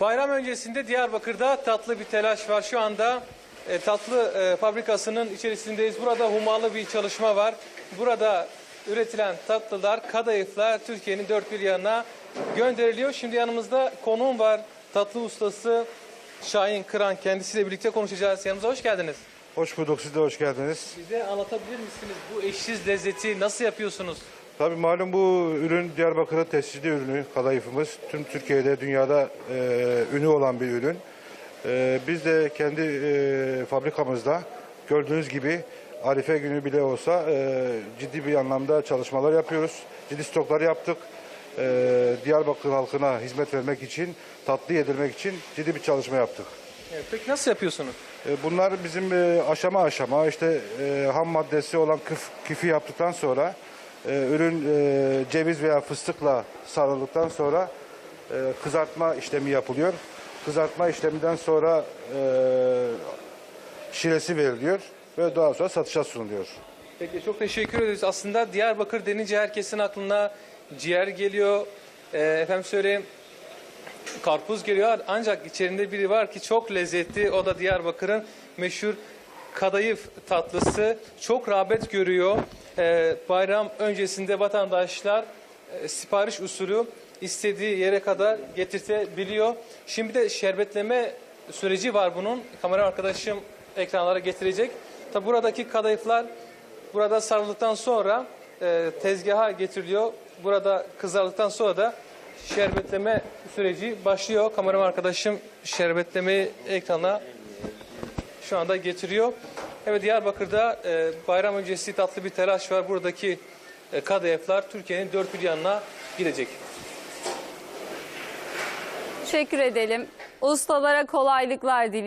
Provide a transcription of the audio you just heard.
Bayram öncesinde Diyarbakır'da tatlı bir telaş var. Şu anda e, tatlı e, fabrikasının içerisindeyiz. Burada hummalı bir çalışma var. Burada üretilen tatlılar, kadayıflar Türkiye'nin dört bir yanına gönderiliyor. Şimdi yanımızda konuğum var. Tatlı ustası Şahin Kıran. Kendisiyle birlikte konuşacağız. Yanımıza hoş geldiniz. Hoş bulduk, siz de hoş geldiniz. Bize anlatabilir misiniz bu eşsiz lezzeti nasıl yapıyorsunuz? Tabii malum bu ürün Diyarbakır'ın tescilli ürünü, kadayıfımız. Tüm Türkiye'de, dünyada e, ünü olan bir ürün. E, biz de kendi e, fabrikamızda gördüğünüz gibi Arife günü bile olsa e, ciddi bir anlamda çalışmalar yapıyoruz. Ciddi stoklar yaptık. E, Diyarbakır halkına hizmet vermek için, tatlı yedirmek için ciddi bir çalışma yaptık. Evet, peki nasıl yapıyorsunuz? E, Bunlar bizim e, aşama aşama işte e, ham maddesi olan küf, küfü yaptıktan sonra e, ürün e, ceviz veya fıstıkla sarıldıktan sonra e, kızartma işlemi yapılıyor. Kızartma işleminden sonra e, şiresi veriliyor ve daha sonra satışa sunuluyor. Peki çok teşekkür ederiz. Aslında Diyarbakır denince herkesin aklına ciğer geliyor. Ee, efendim söyleyeyim karpuz geliyor. Ancak içerisinde biri var ki çok lezzetli. O da Diyarbakır'ın meşhur kadayıf tatlısı. Çok rağbet görüyor. Ee, bayram öncesinde vatandaşlar e, sipariş usulü istediği yere kadar getirtebiliyor. Şimdi de şerbetleme süreci var bunun. Kamera arkadaşım ekranlara getirecek. Tabi buradaki kadayıflar burada sarıldıktan sonra e, tezgaha getiriliyor. Burada kızardıktan sonra da şerbetleme süreci başlıyor. Kameraman arkadaşım şerbetlemeyi ekrana şu anda getiriyor. Evet Diyarbakır'da e, bayram öncesi tatlı bir telaş var. Buradaki e, kadayıflar Türkiye'nin dört bir yanına gidecek. Teşekkür edelim. Ustalara kolaylıklar dileyelim.